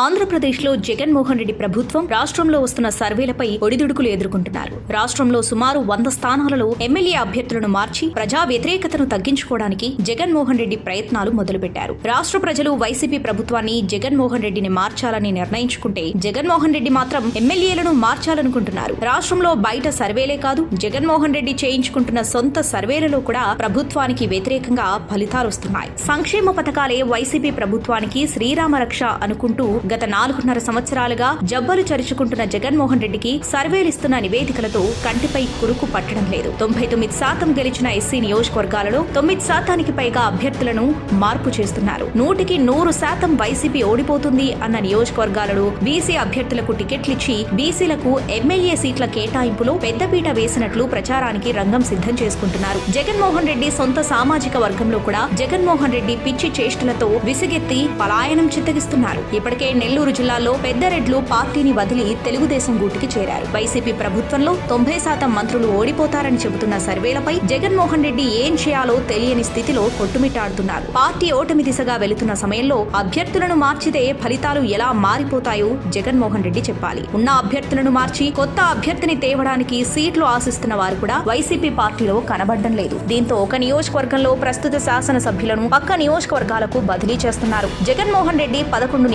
ఆంధ్రప్రదేశ్లో జగన్మోహన్ రెడ్డి ప్రభుత్వం రాష్ట్రంలో వస్తున్న సర్వేలపై ఒడిదుడుకులు ఎదుర్కొంటున్నారు. రాష్ట్రంలో సుమారు వంద స్థానాలలో ఎమ్మెల్యే అభ్యర్థులను మార్చి ప్రజా వ్యతిరేకతను తగ్గించుకోవడానికి జగన్మోహన్ రెడ్డి ప్రయత్నాలు మొదలుపెట్టారు. రాష్ట్ర ప్రజలు వైసీపీ ప్రభుత్వాన్ని జగన్మోహన్ రెడ్డిని మార్చాలని నిర్ణయించుకుంటే జగన్మోహన్ రెడ్డి మాత్రం ఎమ్మెల్యేలను మార్చాలనుకుంటున్నారు. రాష్ట్రంలో బయట సర్వేలే కాదు జగన్మోహన్ రెడ్డి చేయించుకుంటున్న సొంత సర్వేలలో కూడా ప్రభుత్వానికి వ్యతిరేకంగా ఫలితాలు వస్తున్నాయి. సంక్షేమ పథకాలే వైసీపీ ప్రభుత్వానికి శ్రీరామ రక్ష అనుకుంటూ గత నాలుగున్నర సంవత్సరాలుగా జబ్బలు చరుచుకుంటున్న జగన్మోహన్ రెడ్డికి సర్వేలిస్తున్న నివేదికలతో కంటిపై కురుకు పట్టడం లేదు. తొంభై తొమ్మిది శాతం గెలిచిన ఎస్సీ నియోజకవర్గాలలో తొమ్మిది శాతానికి పైగా అభ్యర్థులను మార్పు చేస్తున్నారు. నూటికి నూరు శాతం వైసీపీ ఓడిపోతుంది అన్న నియోజకవర్గాలలో బీసీ అభ్యర్థులకు టికెట్లిచ్చి బీసీలకు ఎమ్మెల్యే సీట్ల కేటాయింపులో పెద్దపీట వేసినట్లు ప్రచారానికి రంగం సిద్ధం చేసుకుంటున్నారు. జగన్మోహన్ రెడ్డి సొంత సామాజిక వర్గంలో కూడా జగన్మోహన్ రెడ్డి పిచ్చి చేష్టలతో విసిగెత్తి పలాయనం చిత్తగిస్తున్నారు. ఇప్పటికే నెల్లూరు జిల్లాలో పెద్దరెడ్లు పార్టీని వదిలి తెలుగుదేశం గూటికి చేరారు. వైసీపీ ప్రభుత్వంలో తొంభై శాతం మంత్రులు ఓడిపోతారని చెబుతున్న సర్వేలపై జగన్మోహన్ రెడ్డి ఏం చేయాలో తెలియని స్థితిలో కొట్టుమిట్టాడుతున్నారు. పార్టీ ఓటమి దిశగా వెళుతున్న సమయంలో అభ్యర్థులను మార్చితే ఫలితాలు ఎలా మారిపోతాయో జగన్మోహన్ రెడ్డి చెప్పాలి. ఉన్న అభ్యర్థులను మార్చి కొత్త అభ్యర్థిని తేవడానికి సీట్లు ఆశిస్తున్న వారు కూడా వైసీపీ పార్టీలో కనబడడం లేదు. దీంతో ఒక నియోజకవర్గంలో ప్రస్తుత శాసనసభ్యులను పక్క నియోజకవర్గాలకు బదిలీ చేస్తున్నారు. జగన్మోహన్ రెడ్డి పదకొండు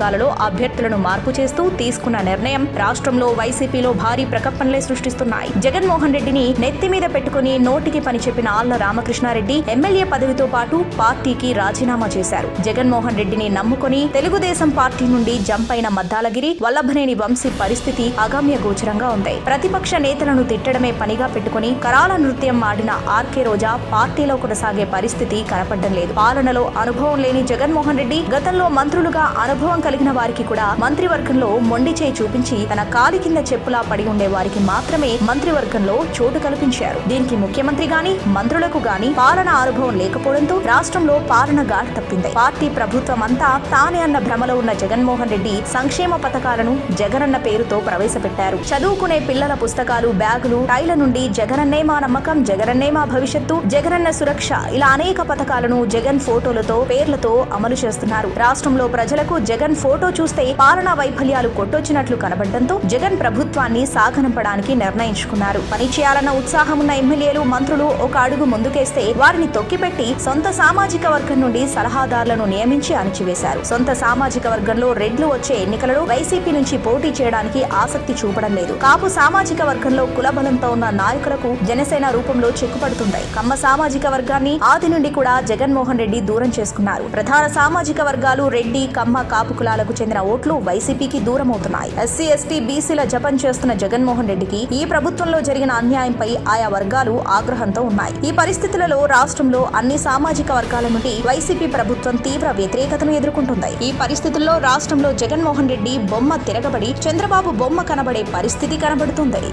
నియోజకవర్గాలలో అభ్యర్థులను మార్పు చేస్తూ తీసుకున్న నిర్ణయం రాష్ట్రంలో వైసీపీలో భారీ ప్రకంపనలే సృష్టిస్తున్నాయి. జగన్మోహన్ రెడ్డిని నెత్తి మీద పెట్టుకుని నోటికి పని చెప్పిన ఆళ్ళ రామకృష్ణారెడ్డి ఎమ్మెల్యే పదవితో పాటు పార్టీకి రాజీనామా చేశారు. జగన్మోహన్ రెడ్డిని నమ్ముకుని తెలుగుదేశం పార్టీ నుండి జంప్ అయిన మద్దాలగిరి వల్లభనేని వంశీ పరిస్థితి అగమ్య గోచరంగా ఉంది. ప్రతిపక్ష నేతలను తిట్టడమే పనిగా పెట్టుకుని కరాల నృత్యం ఆడిన ఆర్కే రోజా పార్టీలో కొనసాగే పరిస్థితి కనపడడం లేదు. పాలనలో అనుభవం లేని జగన్మోహన్ రెడ్డి గతంలో మంత్రులుగా అనుభవం కలిగిన వారికి కూడా మంత్రివర్గంలో మొండి చేయి చూపించి తన కాలి కింద చెప్పులా పడి ఉండే వారికి మాత్రమే మంత్రివర్గంలో చోటు కల్పించారు. దీనికి ముఖ్యమంత్రి గాని మంత్రులకు గాని పాలన అనుభవం లేకపోవడంతో రాష్ట్రంలో పాలన గాడి తప్పింది. పార్టీ ప్రభుత్వం అంతా తానే అన్న భ్రమలో ఉన్న జగన్మోహన్ రెడ్డి సంక్షేమ పథకాలను జగనన్న పేరుతో ప్రవేశపెట్టారు. చదువుకునే పిల్లల పుస్తకాలు బ్యాగులు టైల నుండి జగనన్నే మా నమ్మకం జగనన్నే మా భవిష్యత్తు జగనన్న సురక్ష ఇలా అనేక పథకాలను జగన్ ఫోటోలతో పేర్లతో అమలు చేస్తున్నారు. రాష్ట్రంలో ప్రజలకు జగన్ ఫోటో చూస్తే పాలనా వైఫల్యాలు కొట్టొచ్చినట్లు కనబడడంతో జగన్ ప్రభుత్వాన్ని సాగనంపడానికి నిర్ణయించుకున్నారు. పని చేయాలన్న ఉత్సాహం ఉన్న ఎమ్మెల్యేలు మంత్రులు ఒక అడుగు ముందుకేస్తే వారిని తొక్కిపెట్టి సొంత సామాజిక వర్గం నుండి సలహాదారులను నియమించి అణిచివేశారు. సొంత సామాజిక వర్గంలో రెడ్లు వచ్చే ఎన్నికలలో వైసీపీ నుంచి పోటీ చేయడానికి ఆసక్తి చూపడం లేదు. కాపు సామాజిక వర్గంలో కులబలంతో ఉన్న నాయకులకు జనసేన రూపంలో చెక్కుపడుతున్నాయి కమ్మ సామాజిక వర్గాన్ని ఆది నుండి కూడా జగన్మోహన్ రెడ్డి దూరం చేసుకున్నారు. ప్రధాన సామాజిక వర్గాలు రెడ్డి కమ్మ కాపు కులాలకు చెందిన ఓట్లు వైసీపీకి దూరమవుతున్నాయి. ఎస్సీ ఎస్టీ బీసీల జపం చేస్తున్న జగన్మోహన్ రెడ్డికి ఈ ప్రభుత్వంలో జరిగిన అన్యాయంపై ఆయా వర్గాలు ఆగ్రహంతో ఉన్నాయి. ఈ పరిస్థితులలో రాష్ట్రంలో అన్ని సామాజిక వర్గాల నుండి వైసీపీ ప్రభుత్వం తీవ్ర వ్యతిరేకతను ఎదుర్కొంటుంది. ఈ పరిస్థితుల్లో రాష్ట్రంలో జగన్మోహన్ రెడ్డి బొమ్మ తిరగబడి చంద్రబాబు బొమ్మ కనబడే పరిస్థితి కనబడుతుంది.